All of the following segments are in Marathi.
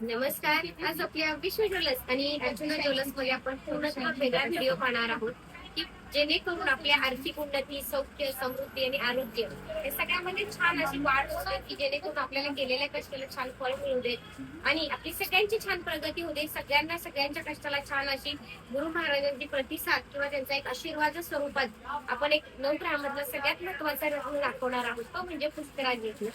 नमस्कार. आज आपल्या विश्व ज्वेलर्स आणि अर्जुना ज्वेलर्समध्ये आपण पूर्णतः वेगळा व्हिडिओ पाहणार आहोत की जेणेकरून आपल्या आर्थिक उन्नती सौख्य समृद्धी आणि आरोग्य या सगळ्यामध्ये छान अशी वाढ होते की जेणेकरून आपल्याला केलेल्या कष्टाला छान फळ मिळू देत आणि आपली सगळ्यांची छान प्रगती होते सगळ्यांना सगळ्यांच्या कष्टाला छान अशी गुरु महाराजांची प्रतिसाद किंवा त्यांचा एक आशीर्वाद स्वरूपात आपण एक नवग्रहामधला सगळ्यात महत्त्वाचा रत्न दाखवणार आहोत. तो म्हणजे पुष्कराज रत्न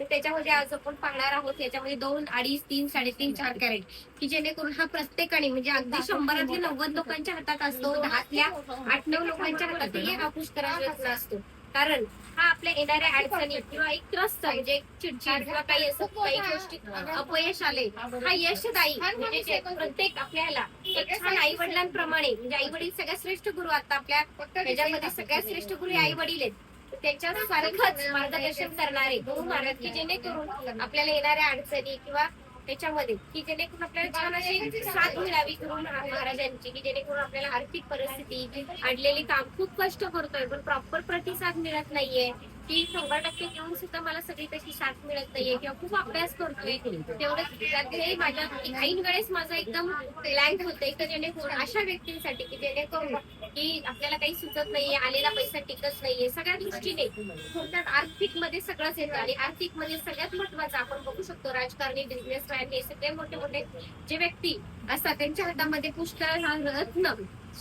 तर त्याच्यामध्ये आज आपण पाहणार आहोत याच्यामध्ये दोन अडीच तीन साडेतीन चार कॅरेट. की जेणेकरून हा प्रत्येकाने म्हणजे अगदी शंभरातले नव्वद लोकांच्या हातात असतो दहातल्या आठ नऊ लोकांच्या हातातही हा पुष्कराज रत्न असतो. कारण हा आपल्या येणाऱ्या अडचणी किंवा एक त्रस्त म्हणजे चिडचिड किंवा काही असं काही गोष्टी अपयश आले. हा यशदायी म्हणजे प्रत्येक आपल्याला एक छान आई वडिलांप्रमाणे म्हणजे आई वडील सगळ्यात श्रेष्ठ गुरु आता आपल्या ह्याच्यामध्ये सगळ्यात श्रेष्ठ गुरु आई वडील आहेत. तर त्यांच्या सारखंच मार्गदर्शन करणारे गुरु महाराज की जेणेकरून आपल्याला येणाऱ्या अडचणी किंवा त्याच्यामध्ये की जेणेकरून आपल्याला छान अशी साथ मिळावी गुरु महा- महाराजांची की जेणेकरून आपल्याला आर्थिक परिस्थिती अडलेली काम खूप कष्ट करतोय पण प्रॉपर प्रतिसाद मिळत नाहीये. की शंभर टक्के घेऊन सुद्धा मला सगळी तशी साथ मिळत नाहीये किंवा खूप अभ्यास करतोय. तेवढंच माझ्या ऐन वेळेस माझा एकदम ब्लँक होतंय तर जेणेकरून अशा व्यक्तींसाठी की जेणेकरून की आपल्याला काही सुचत नाहीये आलेला पैसा टिकत नाहीये सगळ्या दृष्टीने. थोडक्यात आर्थिकमध्ये सगळंच येतं आणि आर्थिकमध्ये सगळ्यात महत्वाचं आपण बघू शकतो राजकारणी बिझनेसमॅन हे सगळे मोठे मोठे जे व्यक्ती असा त्यांच्या हातामध्ये पुष्कळ हा रत्न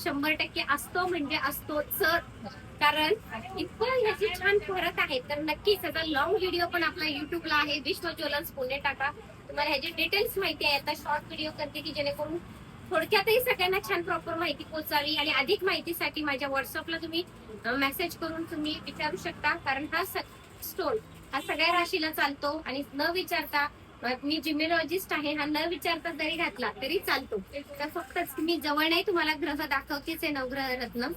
शंभर टक्के असतो म्हणजे असतोच कारण इतकं ह्याची छान फरक आहे. तर नक्कीच त्याचा लॉंग व्हिडिओ पण आपला युट्यूबला आहे. विश्व ज्वेलर्स पुणे टाका. तुम्हाला ह्याचे डिटेल्स माहिती आहे. आता शॉर्ट व्हिडिओ करते की जेणेकरून थोडक्यातही सगळ्यांना छान प्रॉपर माहिती पोहोचावी आणि अधिक माहितीसाठी माझ्या व्हॉट्सअपला तुम्ही मेसेज करून तुम्ही विचारू शकता. कारण हा स्टोन हा सगळ्या राशीला चालतो आणि न विचारता मी जिमेलॉजिस्ट आहे हा न विचारता जरी घातला तरी चालतो. तर फक्तच मी जवळ नाही तुम्हाला ग्रह दाखवतेच आहे नवग्रह रत्न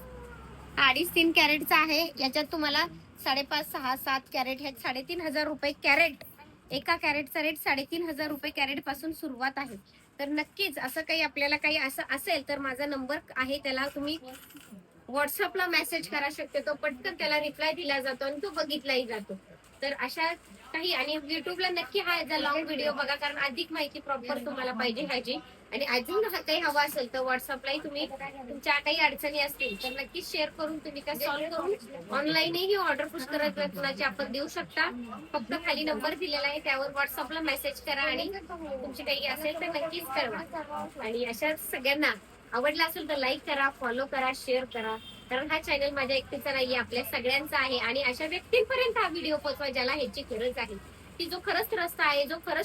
अडीच तीन कॅरेटचा आहे याच्यात तुम्हाला साडेपाच सहा सात कॅरेट ह्या साडेतीन हजार रुपये कॅरेट. एका कॅरेटचा रेट साडेतीन हजार रुपये कॅरेटपासून सुरुवात आहे. तर नक्कीच असं काही आपल्याला काही असं असेल तर माझा नंबर आहे त्याला तुम्ही व्हॉट्सअपला मेसेज करा शकते तो पटकन त्याला रिप्लाय दिला जातो आणि तो बघितलाही जातो. तर अशा काही आणि युट्यूबला नक्की हा याचा लॉंग व्हिडिओ बघा कारण अधिक माहिती प्रॉपर तुम्हाला पाहिजे ह्याची. आणि अजून काही हवा असेल तर व्हॉट्सअपलाही तुम्ही तुमच्या काही अडचणी असतील तर नक्कीच शेअर करून तुम्ही त्या सॉल्व्ह करून ऑनलाईनही ऑर्डर पुष्करात रत्नाची आपण देऊ शकता. फक्त खाली नंबर दिलेला आहे त्यावर व्हॉट्सअपला मेसेज करा आणि तुमची काही असेल तर नक्कीच करा. आणि अशा सगळ्यांना आवडला असेल तर लाईक करा फॉलो करा शेअर करा. कारण हा चॅनल माझ्या एकटीचा नाहीये आपल्या सगळ्यांचा आहे. आणि अशा व्यक्तींपर्यंत हा व्हिडिओ पोहोचवा ज्याला ह्याची गरज आहे. की जो खरंच रस्ता आहे जो खरंच